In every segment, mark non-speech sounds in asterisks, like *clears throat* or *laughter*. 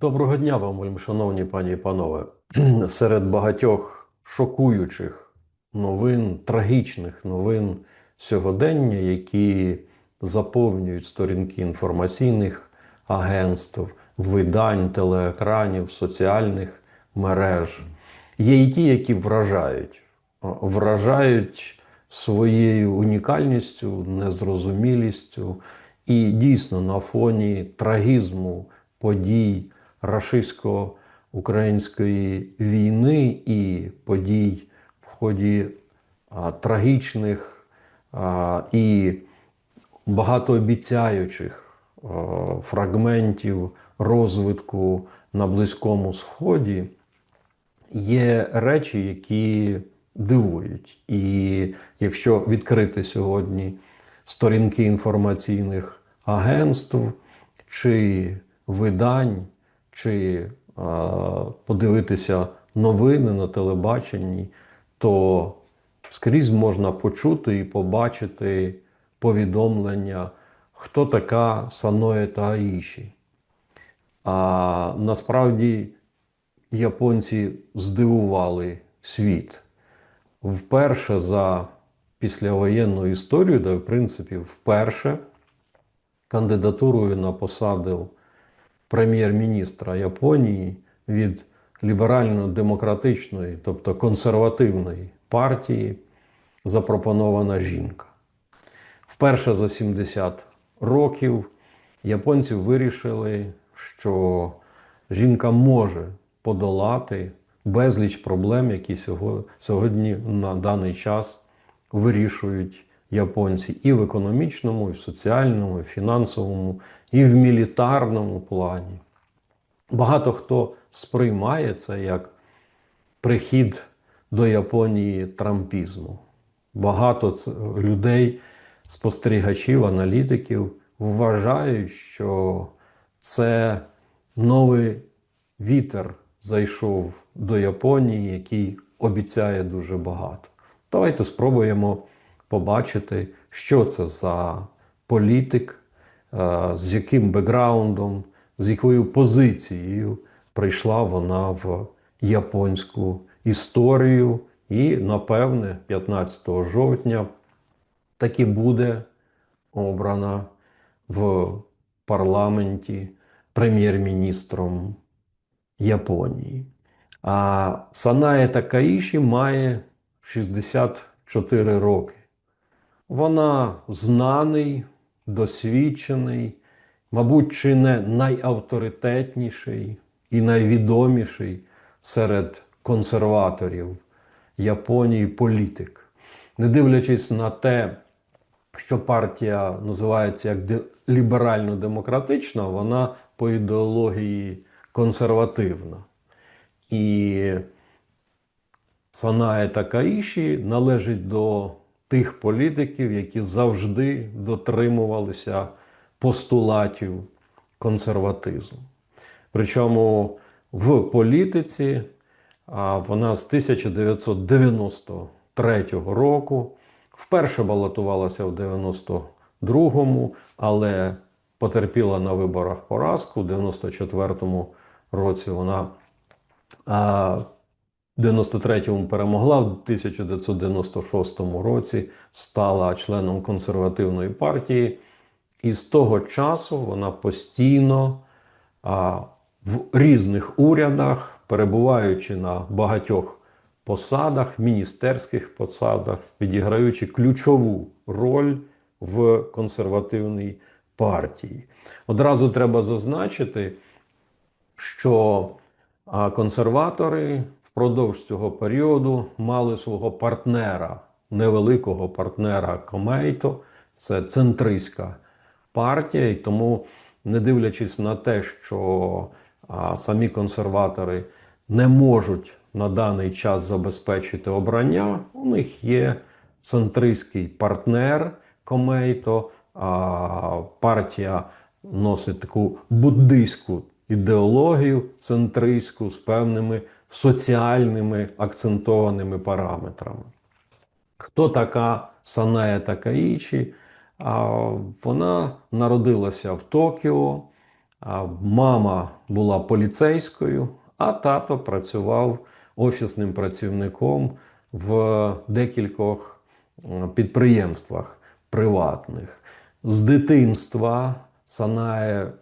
Доброго дня вам, вельмишановні пані і панове. *clears throat* Серед багатьох шокуючих новин, трагічних новин сьогодення, які заповнюють сторінки інформаційних агентств, видань, телеекранів, соціальних мереж, є і ті, які вражають. Вражають своєю унікальністю, незрозумілістю, і дійсно на фоні трагізму подій рашистсько-української війни і подій в ході а, трагічних а, і багатообіцяючих а, фрагментів розвитку на Близькому Сході є речі, які дивують. І якщо відкрити сьогодні сторінки інформаційних агентств чи видань, чи подивитися новини на телебаченні, то скрізь можна почути і побачити повідомлення, хто така Саное Таїші. А насправді японці здивували світ. Вперше за післявоєнну історію, де, в принципі, вперше кандидатурою на посаду прем'єр-міністра Японії від ліберально-демократичної, тобто консервативної партії, запропонована жінка. Вперше за 70 років японці вирішили, що жінка може подолати безліч проблем, які сьогодні на даний час вирішують японці і в економічному, і в соціальному, і в фінансовому, і в мілітарному плані. Багато хто сприймає це як прихід до Японії трампізму. Багато людей, спостерігачів, аналітиків вважають, що це новий вітер зайшов до Японії, який обіцяє дуже багато. Давайте спробуємо побачити, що це за політик, з яким бекграундом, з якою позицією прийшла вона в японську історію. І, напевне, 15 жовтня таки буде обрана в парламенті прем'єр-міністром Японії. А Санає Такаїші має 64 роки. Вона знаний, досвідчений, мабуть, чи не найавторитетніший і найвідоміший серед консерваторів Японії політик. Не дивлячись на те, що партія називається як ліберально-демократична, вона по ідеології консервативна. І Санае Такаїші належить до тих політиків, які завжди дотримувалися постулатів консерватизму. Причому в політиці а, вона з 1993 року вперше балотувалася в 92-му, але потерпіла на виборах поразку. У 94-му році вона 93-му перемогла, в 1996 році стала членом консервативної партії. І з того часу вона постійно а, в різних урядах, перебуваючи на багатьох посадах, міністерських посадах, відіграючи ключову роль в консервативній партії. Одразу треба зазначити, що консерватори впродовж цього періоду мали свого партнера, невеликого партнера Комейто, це центристська партія, і тому, не дивлячись на те, що а, самі консерватори не можуть на даний час забезпечити обрання, у них є центристський партнер Комейто, а партія носить таку буддийську ідеологію центристську з певними соціальними акцентованими параметрами. Хто така Саная Такаїчі? Вона народилася в Токіо, Мама була поліцейською, а тато працював офісним працівником в декількох підприємствах приватних. З дитинства Санає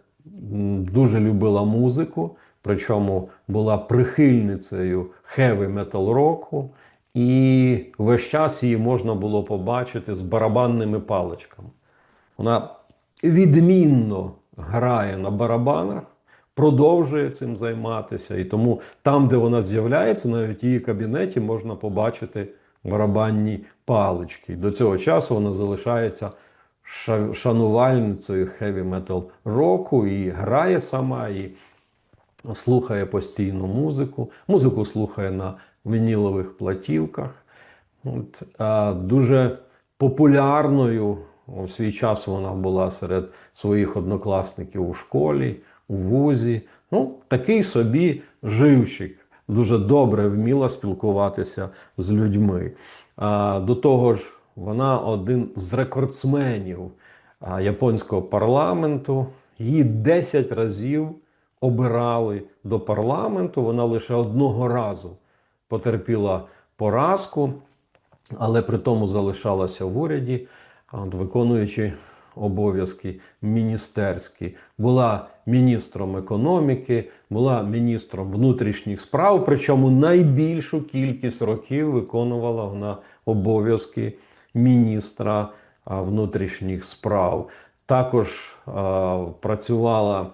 дуже любила музику, причому була прихильницею хеві метал року, і весь час її можна було побачити з барабанними паличками. Вона відмінно грає на барабанах, продовжує цим займатися. І тому там, де вона з'являється, навіть в її кабінеті можна побачити барабанні палички. До цього часу вона залишається шанувальницею хеві метал року і грає сама, і слухає постійно музику. Музику слухає на вінілових платівках. От, а, дуже популярною у свій час вона була серед своїх однокласників у школі, у вузі. Ну, такий собі живчик. Дуже добре вміла спілкуватися з людьми. А, до того ж, вона один з рекордсменів японського парламенту. Її 10 разів обирали до парламенту. Вона лише одного разу потерпіла поразку, але при тому залишалася в уряді, виконуючи обов'язки міністерські. Була міністром економіки, була міністром внутрішніх справ, причому найбільшу кількість років виконувала вона обов'язки міністра внутрішніх справ. Також а, працювала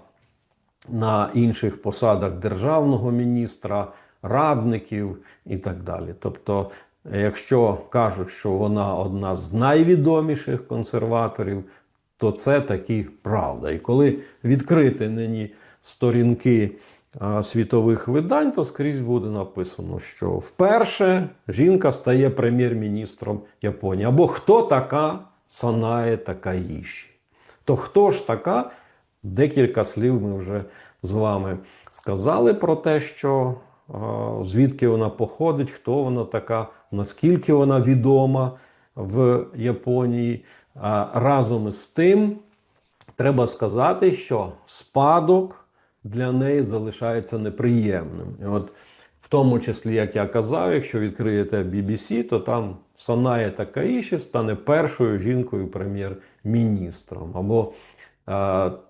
на інших посадах державного міністра, радників і так далі. Тобто, якщо кажуть, що вона одна з найвідоміших консерваторів, то це таки правда. І коли відкрити нині сторінки світових видань, то скрізь буде написано, що вперше жінка стає прем'єр-міністром Японії. Або хто така Санає Такаїші. То хто ж така? Декілька слів ми вже з вами сказали про те, що е, звідки вона походить, хто вона така, наскільки вона відома в Японії. Разом із тим, треба сказати, що спадок для неї залишається неприємним. І от в тому числі, як я казав, якщо відкриєте BBC, то там Санає Такаїші стане першою жінкою прем'єр-міністром. Або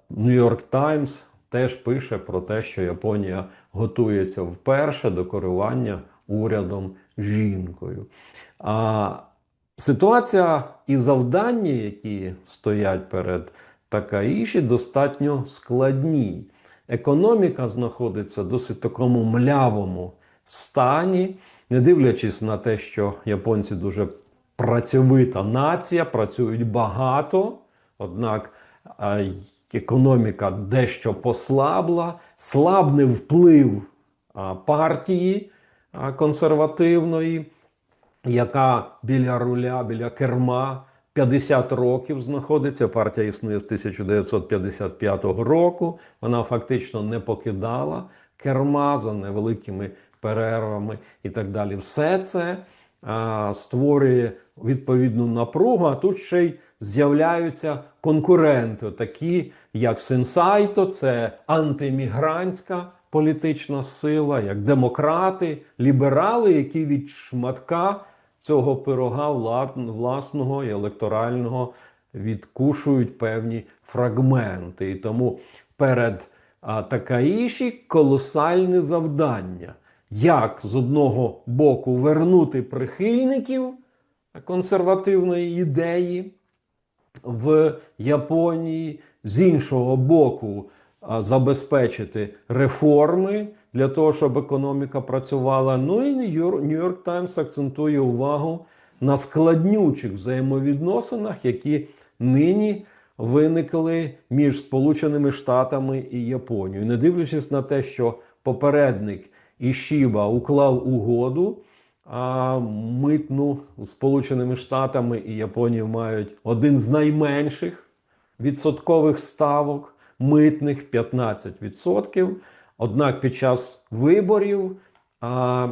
Нью-Йорк Таймс теж пише про те, що Японія готується вперше до керування урядом жінкою. А ситуація і завдання, які стоять перед Такаїші, достатньо складні. Економіка знаходиться в досить такому млявому стані, не дивлячись на те, що японці дуже працьовита нація, працюють багато, однак економіка дещо послабла, слабне вплив партії консервативної, яка біля руля, біля керма 50 років знаходиться. Партія існує з 1955 року. Вона фактично не покидала керма за невеликими перервами і так далі. Все це створює відповідну напругу, а тут ще й з'являються конкуренти, такі як Сенсайто, це антимігрантська політична сила, як демократи, ліберали, які від шматка цього пирога власного і електорального відкушують певні фрагменти. І тому перед Такаїші колосальне завдання. Як з одного боку вернути прихильників консервативної ідеї в Японії, з іншого боку, забезпечити реформи для того, щоб економіка працювала. Ну і Нью-Йорк Таймс акцентує увагу на складнючих взаємовідносинах, які нині виникли між Сполученими Штатами і Японією. Не дивлячись на те, що попередник Ішіба уклав угоду. А митну Сполученими Штатами і Японією мають один з найменших відсоткових ставок митних 15%. Однак під час виборів а,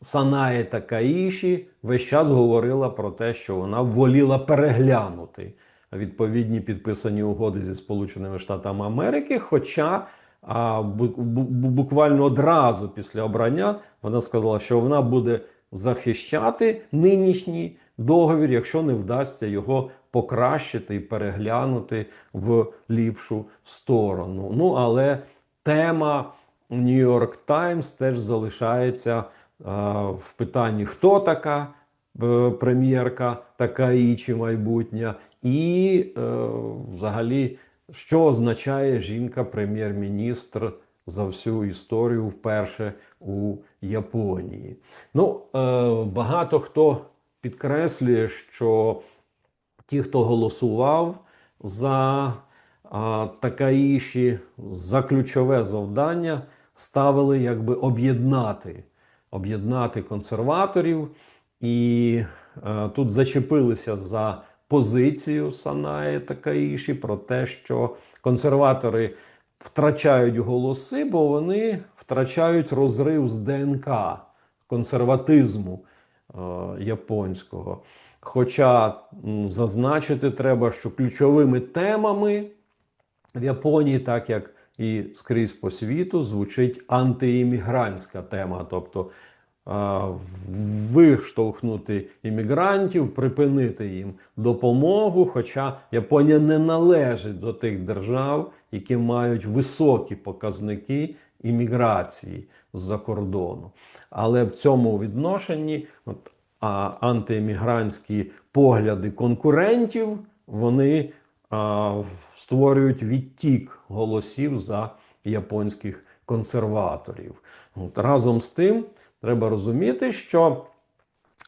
Санає Такаїші весь час говорила про те, що вона воліла переглянути відповідні підписані угоди зі Сполученими Штатами Америки. Хоча а, бу- бу- бу- буквально одразу після обрання вона сказала, що вона буде захищати нинішній договір, якщо не вдасться його покращити і переглянути в ліпшу сторону. Ну але тема Нью-Йорк Таймс теж залишається е, в питанні, хто така е, прем'єрка, така і чи майбутня, і е, взагалі, що означає жінка прем'єр-міністр за всю історію вперше у Японії. Ну, е, багато хто підкреслює, що ті, хто голосував за Такаїші, за ключове завдання, ставили якби об'єднати, об'єднати консерваторів, і е, тут зачепилися за позицію Санаї Такаїші про те, що консерватори втрачають голоси, бо вони втрачають розрив з ДНК консерватизму е, японського. Хоча зазначити треба, що ключовими темами в Японії, так як і скрізь по світу, звучить антиіммігрантська тема, тобто виштовхнути іммігрантів, припинити їм допомогу. Хоча Японія не належить до тих держав, які мають високі показники імміграції з-за кордону. Але в цьому відношенні от, а, антиіммігрантські погляди конкурентів вони а, створюють відтік голосів за японських консерваторів. От, разом з тим, треба розуміти, що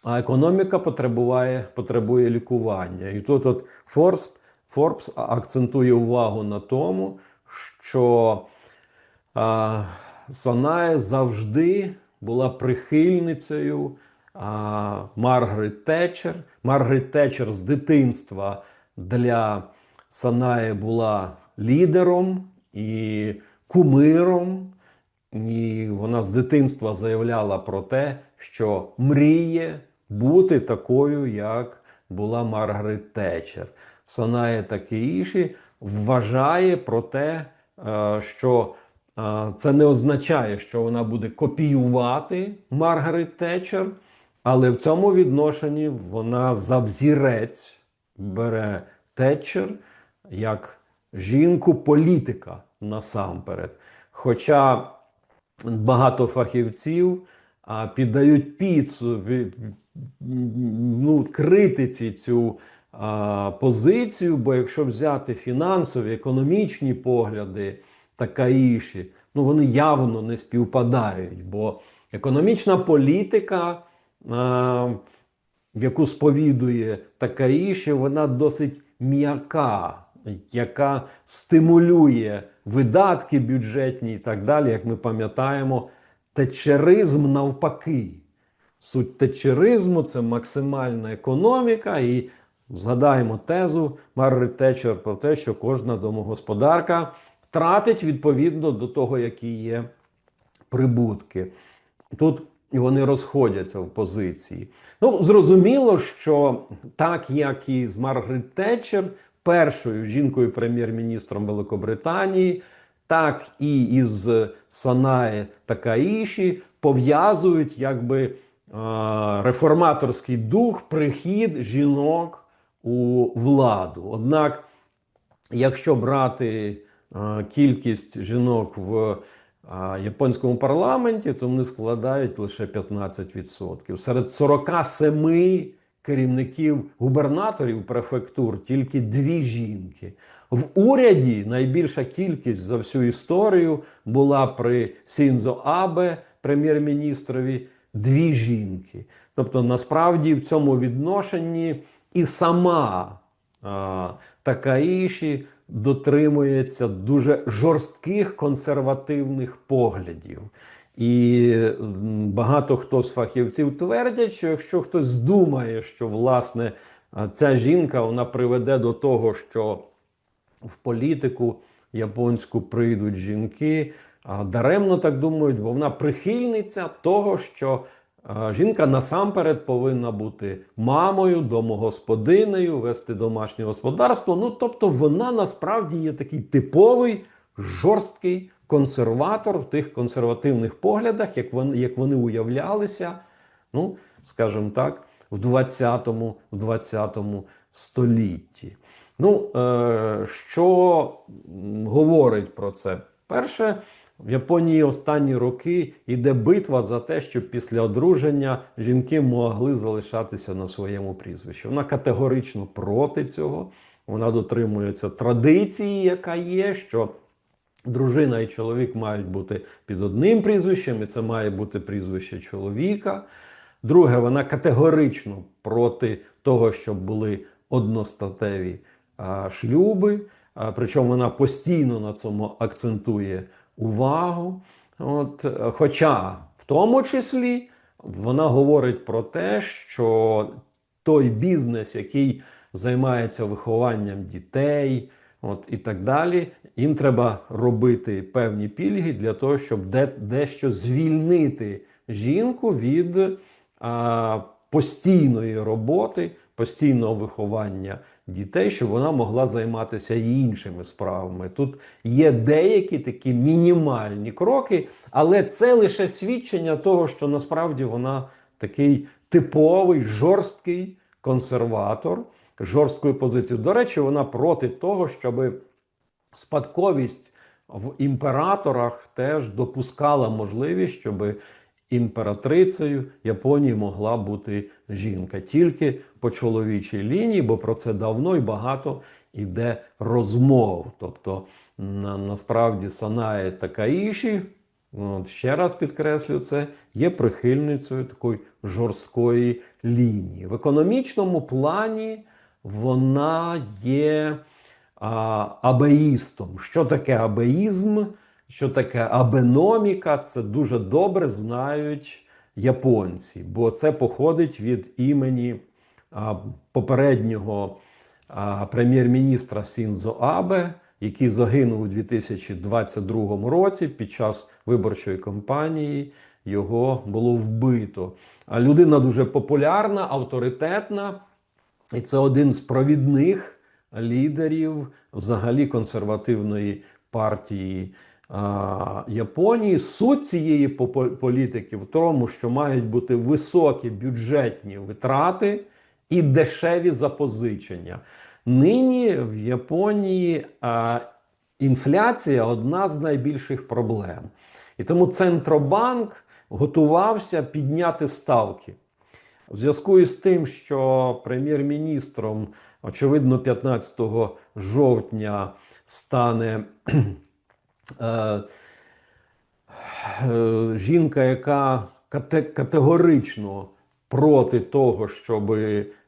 економіка потребує, потребує лікування. І тут от Forbes, Forbes акцентує увагу на тому, що а, Санає завжди була прихильницею а, Маргарет Тетчер. Маргарет Тетчер з дитинства для Санає була лідером і кумиром. І вона з дитинства заявляла про те, що мріє бути такою, як була Маргарет Тетчер. Санає Такеїші вважає про те, е, що е, це не означає, що вона буде копіювати Маргарет Тетчер, але в цьому відношенні вона за взірець бере Тетчер як жінку-політика насамперед. Хоча багато фахівців піддають підсу, пі- ну, критиці цю а, позицію, бо якщо взяти фінансові, економічні погляди Такаїші, ну вони явно не співпадають, бо економічна політика, а, яку сповідує Такаїші, вона досить м'яка, яка стимулює видатки бюджетні і так далі, як ми пам'ятаємо, тетчеризм навпаки. Суть тетчеризму це максимальна економіка, і згадаємо тезу Маргарет Тетчер про те, що кожна домогосподарка тратить відповідно до того, які є прибутки. Тут вони розходяться в позиції. Ну, зрозуміло, що так як і з Маргарет Тетчер, першою жінкою прем'єр-міністром Великобританії, так і із Санає Такаїші пов'язують якби е, реформаторський дух, прихід жінок у владу. Однак, якщо брати е, кількість жінок в японському парламенті, то вони складають лише 15%. Серед 47 керівників губернаторів префектур тільки дві жінки. В уряді найбільша кількість за всю історію була при Сінзо Абе, прем'єр-міністрові, дві жінки. Тобто, насправді в цьому відношенні і сама а, Такаїші дотримується дуже жорстких консервативних поглядів. І багато хто з фахівців твердять, що якщо хтось здумає, що власне ця жінка вона приведе до того, що в політику японську прийдуть жінки, даремно так думають, бо вона прихильниця того, що Жінка насамперед повинна бути мамою, домогосподинею, вести домашнє господарство. Ну, тобто, вона насправді є такий типовий жорсткий консерватор в тих консервативних поглядах, як вони, як вони уявлялися, ну, скажімо так, в 20-му, в 20 столітті. Ну, е, що говорить про це? Перше, в Японії останні роки йде битва за те, щоб після одруження жінки могли залишатися на своєму прізвищі. Вона категорично проти цього. Вона дотримується традиції, яка є, що дружина і чоловік мають бути під одним прізвищем, і це має бути прізвище чоловіка. Друге, вона категорично проти того, щоб були одностатеві а, шлюби. А, причому вона постійно на цьому акцентує увагу. От, хоча в тому числі вона говорить про те, що той бізнес, який займається вихованням дітей, от і так далі, їм треба робити певні пільги для того, щоб де, дещо звільнити жінку від а, постійної роботи, постійного виховання дітей, щоб вона могла займатися іншими справами. Тут є деякі такі мінімальні кроки, але це лише свідчення того, що насправді вона такий типовий жорсткий консерватор жорсткої позиції. До речі, вона проти того, щоб спадковість в імператорах теж допускала можливість, щоб імператрицею Японії могла бути жінка тільки по чоловічій лінії, бо про це давно і багато іде розмов. Тобто, на, насправді Санає Такаїші, от, ще раз підкреслю це, є прихильницею такої жорсткої лінії. В економічному плані вона є абеїстом. Що таке абеїзм? Що таке абеноміка? Це дуже добре знають японці, бо це походить від імені попереднього прем'єр-міністра Сінзо Абе, який загинув у 2022 році під час виборчої кампанії. Його було вбито. А людина дуже популярна, авторитетна, і це один з провідних лідерів взагалі консервативної партії а, Японії. Суть цієї політики в тому, що мають бути високі бюджетні витрати і дешеві запозичення. Нині в Японії а, інфляція одна з найбільших проблем. І тому Центробанк готувався підняти ставки. В зв'язку із тим, що прем'єр-міністром, очевидно, 15 жовтня стане е, е, жінка, яка кате- категорично проти того, щоб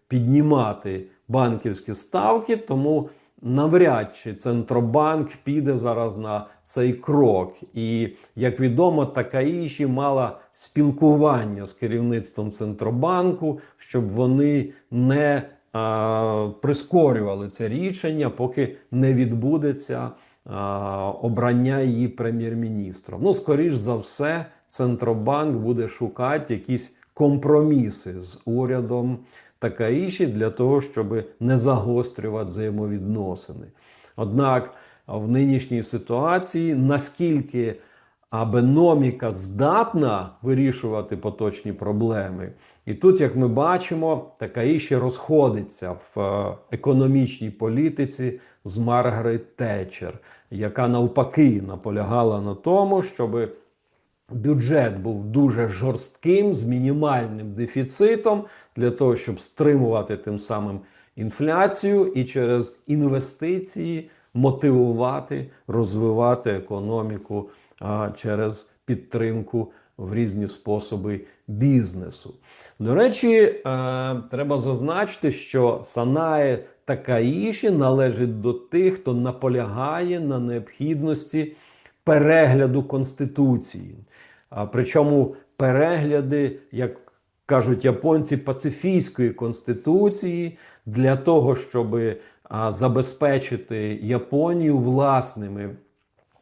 піднімати банківські ставки, тому навряд чи Центробанк піде зараз на цей крок. І як відомо, Такаїші мала спілкування з керівництвом Центробанку, щоб вони не а, прискорювали це рішення, поки не відбудеться а, обрання її прем'єр-міністром. Ну, скоріш за все, Центробанк буде шукати якісь компроміси з урядом Такаїші для того, щоб не загострювати взаємовідносини. Однак в нинішній ситуації наскільки абеноміка здатна вирішувати поточні проблеми, і тут, як ми бачимо, Такаїші розходиться в е, економічній політиці з Маргарет Тетчер, яка навпаки наполягала на тому, щоби бюджет був дуже жорстким з мінімальним дефіцитом для того, щоб стримувати тим самим інфляцію і через інвестиції мотивувати, розвивати економіку а, через підтримку в різні способи бізнесу. До речі, е, треба зазначити, що Санае Такаїші належить до тих, хто наполягає на необхідності перегляду Конституції. А, Причому перегляди, як кажуть японці, пацифійської конституції для того, щоб забезпечити Японію власними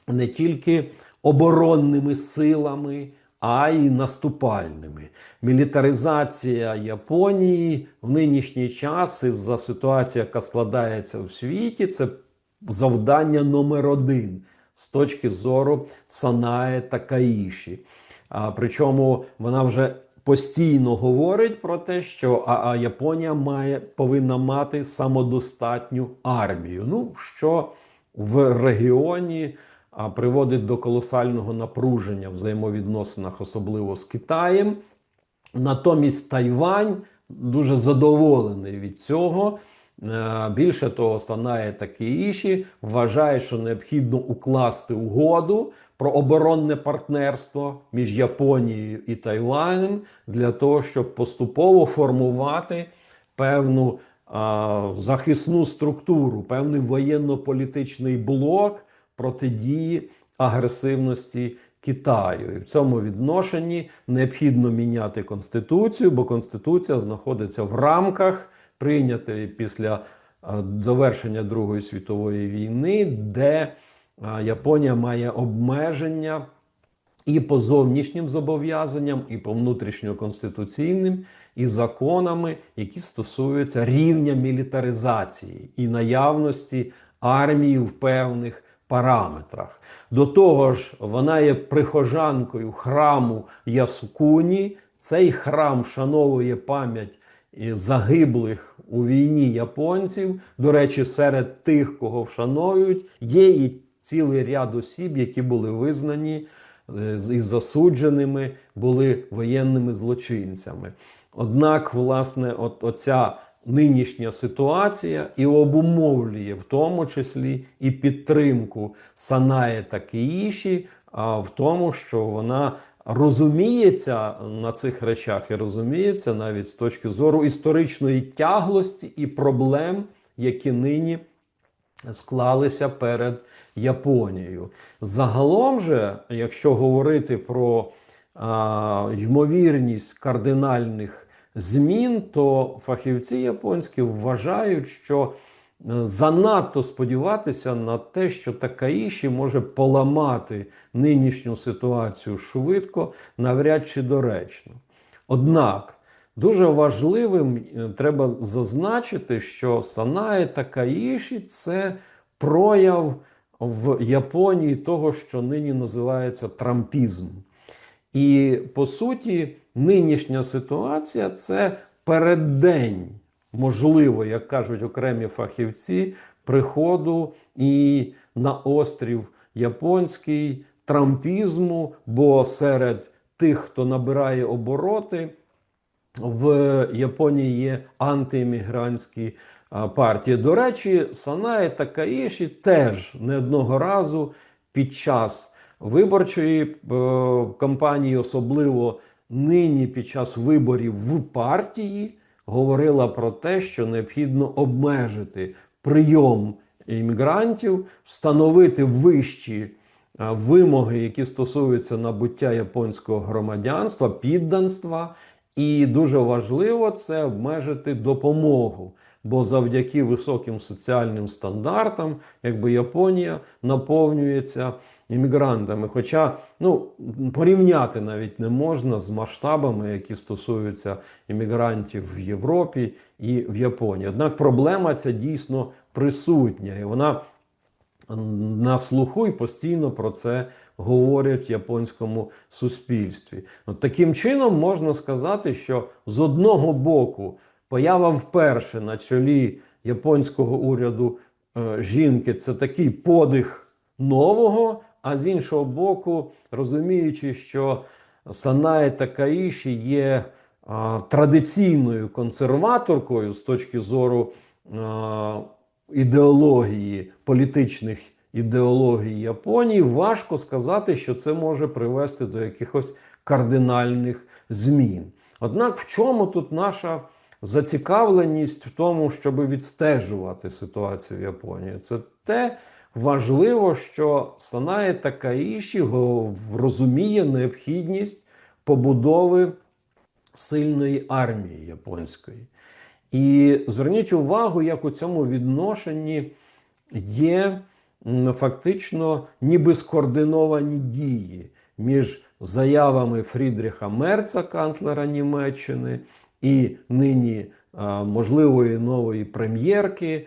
не тільки оборонними силами, а й наступальними. Мілітаризація Японії в нинішній час із-за ситуації, яка складається в світі, це завдання номер один з точки зору Санае Такаїші. А, причому вона вже постійно говорить про те, що а, а Японія має повинна мати самодостатню армію. Ну що в регіоні а, приводить до колосального напруження в взаємовідносинах, особливо з Китаєм. Натомість Тайвань дуже задоволений від цього. Е, Більше того, Санає Такеїші вважає, що необхідно укласти угоду про оборонне партнерство між Японією і Тайванем для того, щоб поступово формувати певну а, захисну структуру, певний воєнно-політичний блок протидії агресивності Китаю. І в цьому відношенні необхідно міняти конституцію, бо конституція знаходиться в рамках прийнятої після завершення Другої світової війни, де Японія має обмеження і по зовнішнім зобов'язанням, і по внутрішньоконституційним, і законами, які стосуються рівня мілітаризації і наявності армії в певних параметрах. До того ж, вона є прихожанкою храму Ясукуні. Цей храм вшановує пам'ять загиблих у війні японців. До речі, серед тих, кого вшановують, є і цілий ряд осіб, які були визнані е, і засудженими, були воєнними злочинцями. Однак, власне, от оця нинішня ситуація і обумовлює в тому числі і підтримку Санає та Киїші, а в тому, що вона розуміється на цих речах і розуміється навіть з точки зору історичної тяглості і проблем, які нині склалися перед Японією. Загалом же, якщо говорити про а, ймовірність кардинальних змін, то фахівці японські вважають, що занадто сподіватися на те, що Такаїші може поламати нинішню ситуацію швидко, навряд чи доречно. Однак дуже важливим е, треба зазначити, що Санае Такаїші це прояв в Японії того, що нині називається трампізм. І по суті, нинішня ситуація це переддень, можливо, як кажуть окремі фахівці, приходу і на острів японський трампізму, бо серед тих, хто набирає обороти, в Японії є антиіммігрантські партії. До речі, Санае Такаїші теж не одного разу під час виборчої е, кампанії, особливо нині під час виборів в партії, говорила про те, що необхідно обмежити прийом іммігрантів, встановити вищі е, вимоги, які стосуються набуття японського громадянства, підданства. І дуже важливо це обмежити допомогу. Бо завдяки високим соціальним стандартам, якби Японія наповнюється іммігрантами. Хоча ну, порівняти навіть не можна з масштабами, які стосуються іммігрантів в Європі і в Японії. Однак проблема ця дійсно присутня, і вона на слуху і постійно про це говорять в японському суспільстві. От таким чином можна сказати, що з одного боку поява вперше на чолі японського уряду е, жінки це такий подих нового, а з іншого боку, розуміючи, що Санае Такаїші є а, традиційною консерваторкою з точки зору а, ідеології, політичних ідеологій Японії, важко сказати, що це може привести до якихось кардинальних змін. Однак, в чому тут наша зацікавленість в тому, щоб відстежувати ситуацію в Японії? Це те, важливо, що Санає Такаїші розуміє необхідність побудови сильної армії японської. І зверніть увагу, як у цьому відношенні є фактично ніби скоординовані дії між заявами Фрідріха Мерца, канцлера Німеччини, і нині можливої нової прем'єрки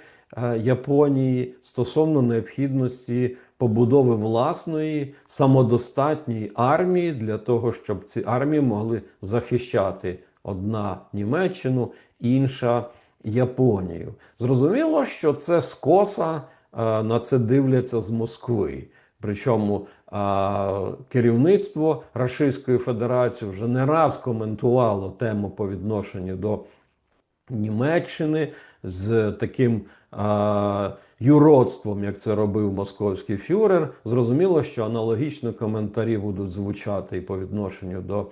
Японії стосовно необхідності побудови власної самодостатньої армії для того, щоб ці армії могли захищати одна Німеччину, інша Японію. Зрозуміло, що це скоса на це дивляться з Москви. Причому керівництво Російської Федерації вже не раз коментувало тему по відношенню до Німеччини з таким а, юродством, як це робив московський фюрер. Зрозуміло, що аналогічні коментарі будуть звучати і по відношенню до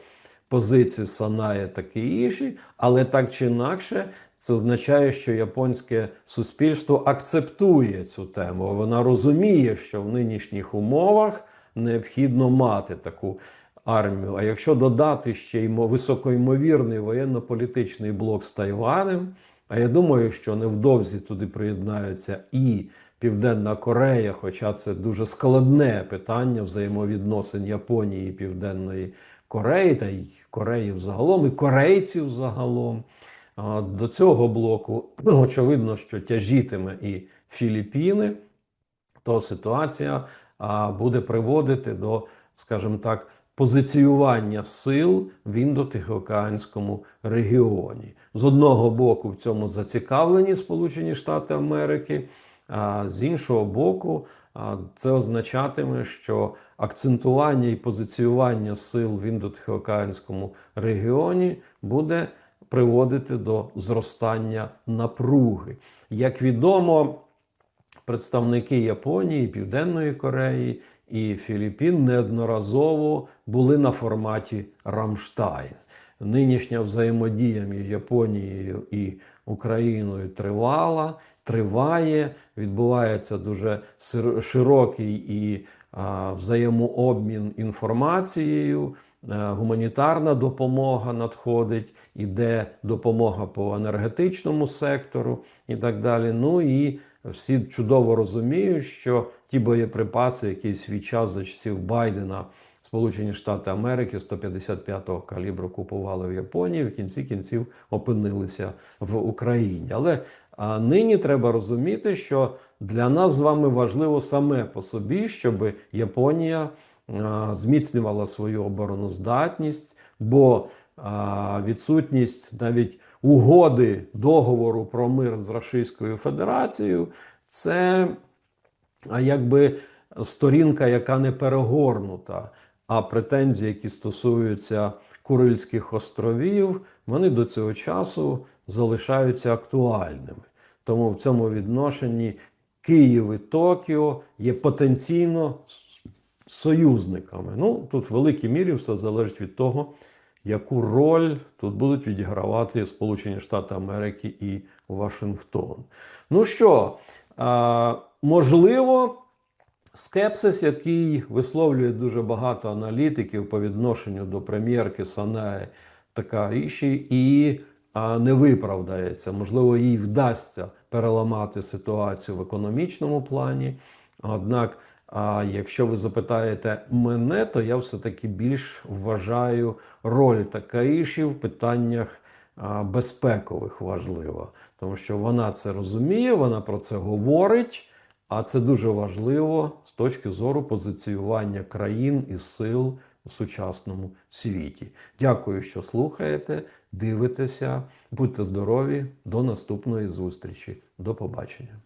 позиції Саная, так і інші, але так чи інакше. Це означає, що японське суспільство акцептує цю тему. Вона розуміє, що в нинішніх умовах необхідно мати таку армію. А якщо додати ще й мо- високоймовірний воєнно-політичний блок з Тайванем, а я думаю, що невдовзі туди приєднаються і Південна Корея, хоча це дуже складне питання взаємовідносин Японії і Південної Кореї, та й Кореї взагалом, і корейців загалом. До цього блоку ну, очевидно, що тяжітиме і Філіппіни, то ситуація буде приводити до, скажімо так, позиціювання сил в індотихоокеанському регіоні. З одного боку, в цьому зацікавлені Сполучені Штати Америки, а з іншого боку, це означатиме, що акцентування і позиціювання сил в індотихоокеанському регіоні буде приводити до зростання напруги. Як відомо, представники Японії, Південної Кореї і Філіппін неодноразово були на форматі Рамштайн. Нинішня взаємодія між Японією і Україною тривала, триває, відбувається дуже широкий і взаємообмін інформацією. Е, Гуманітарна допомога надходить, іде допомога по енергетичному сектору і так далі. Ну і всі чудово розуміють, що ті боєприпаси, які свій час за часів Байдена Сполучені Штати Америки 155-го калібру купували в Японії, в кінці кінців опинилися в Україні. Але а, нині треба розуміти, що для нас з вами важливо саме по собі, щоб Японія а, зміцнювала свою обороноздатність, бо а, відсутність навіть угоди договору про мир з Російською Федерацією це якби сторінка, яка не перегорнута, а претензії, які стосуються Курильських островів, вони до цього часу залишаються актуальними. Тому в цьому відношенні Київ і Токіо є потенційно союзниками. Ну, тут в великій мірі все залежить від того, яку роль тут будуть відігравати Сполучені Штати Америки і Вашингтон. Ну що, можливо, скепсис, який висловлює дуже багато аналітиків по відношенню до прем'єрки Санаї Такаїші, і не виправдається. Можливо, їй вдасться переламати ситуацію в економічному плані. Однак, а якщо ви запитаєте мене, то я все-таки більш вважаю роль Такаїші в питаннях безпекових важлива, тому що вона це розуміє, вона про це говорить. А це дуже важливо з точки зору позиціювання країн і сил у сучасному світі. Дякую, що слухаєте, дивитеся. Будьте здорові, до наступної зустрічі. До побачення.